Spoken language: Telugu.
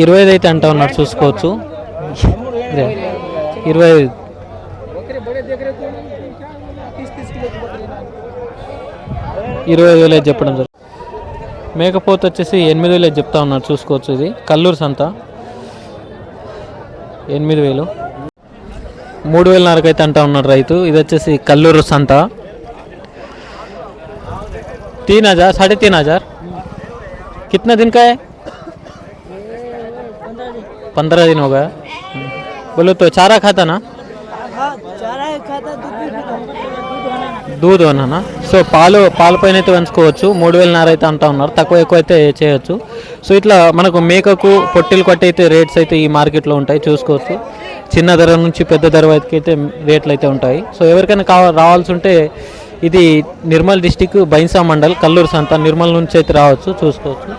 ఇరవై ఐదు అయితే అంటా ఉన్నారు చూసుకోవచ్చు ఇదే, ఇరవై ఐదు ఇరవై ఐదు వేలు అయితే చెప్పడం జరుగుతుంది మేకపోతే వచ్చేసి ఎనిమిది వేలు అయితే చెప్తా ఉన్నారు చూసుకోవచ్చు ఇది కల్లూరు సంత ఎనిమిది వేలు మూడు వేలన్నరకు అయితే అంటా ఉన్నాడు రైతు ఇది వచ్చేసి కల్లూరు సంత तीन हजार साढ़े तीन हजार कितना दिन का है पंद्रह दिन हो गया बोलो तो चारा खाता ना దూద్ అన్నా సో పాలు పాల పైన అయితే పెంచుకోవచ్చు మూడు వేలన్నర అయితే అంటా ఉన్నారు తక్కువ ఎక్కువ అయితే చేయొచ్చు సో ఇట్లా మనకు మేకకు పొట్టిలు కొట్టి అయితే రేట్స్ అయితే ఈ మార్కెట్లో ఉంటాయి చూసుకోవచ్చు చిన్న ధర నుంచి పెద్ద ధర వరకు అయితే రేట్లు అయితే ఉంటాయి సో ఎవరికైనా కావ రావాల్సి ఉంటే ఇది నిర్మల్ డిస్టిక్ బైన్సా మండల్ కల్లూరు సంత నిర్మల్ నుంచి అయితే రావచ్చు చూసుకోవచ్చు